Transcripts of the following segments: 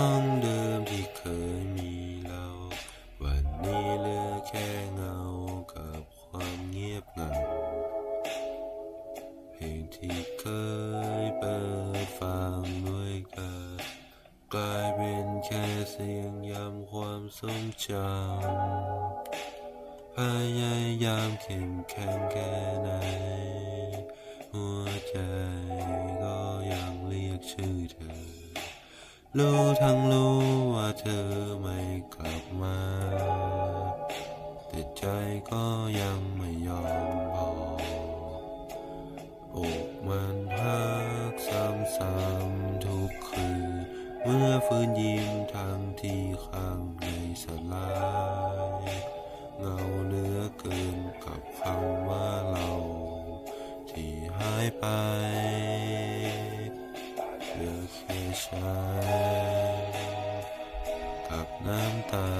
ห้องเดิมที่เคยมีเรา วันนี้เหลือแค่เงากับความเงียบเหงาเพลงที่เคยเปิดฟังด้วยกันกลายเป็นแค่เสียงย้ำความทรงจำพยายามเข้มแข็งแค่ไหน หัวใจก็ รู้ทั้งรู้ว่าเธอไม่กลับมา แต่ใจก็ยังไม่ยอมพออกมันพักซ้ำๆทุกคืน เมื่อฟื้นยิ้มทั้งที่ข้างในสลายเงาเหลือเกินกับคำว่าเรา ที่หายไป น้ำตา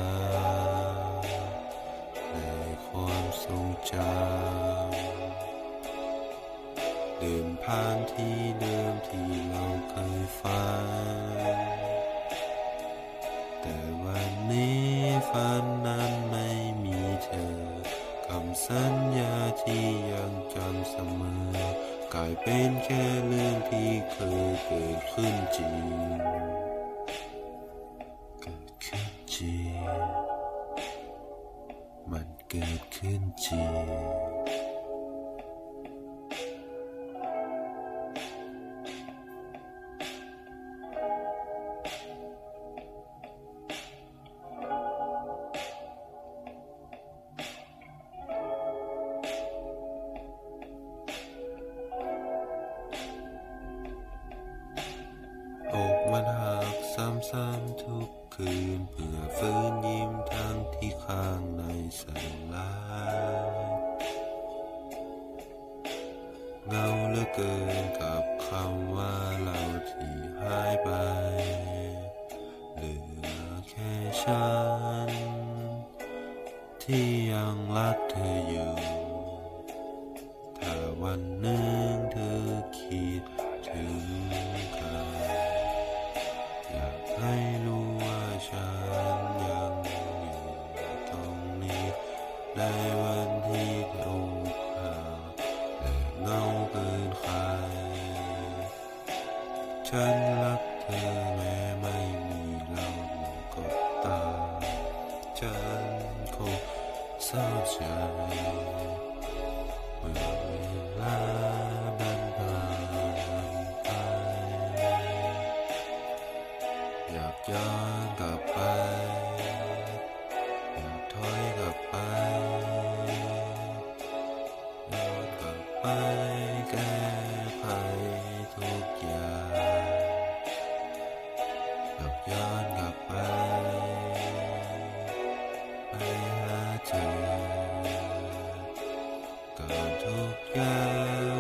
ในความทรงจำเดินผ่านที่เดิมที่เราเคยฝัน แต่วันนี้ฝันนั้นไม่มีเธอ คำสัญญาที่ยังจำเสมอ กลายเป็นแค่เรื่องที่เคยเกิดขึ้นจริง เกิดขึ้นจริงอกมันหักซ้ำๆทุก คืนเพื่อฟื้นยิ้มทั้งที่ข้างในสลายเงาเหลือเกินกับคำว่าเราที่หายไป เหลือแค่ฉัน ที่ยังรักเธออยู่ ถ้าวันหนึ่งเธอคิดถึง ในวันที่เธอกหักและเงาเกินใคร ฉันรักเธอแม้ไม่มีเราก็ตามฉันคงเศร้าใจเมื่อเวลามันผ่านไปอยากย้อน ไปแก้ภัยทุกอย่างกลับย้อนกลับไป ไปหาเธอก่อนทุกอย่าง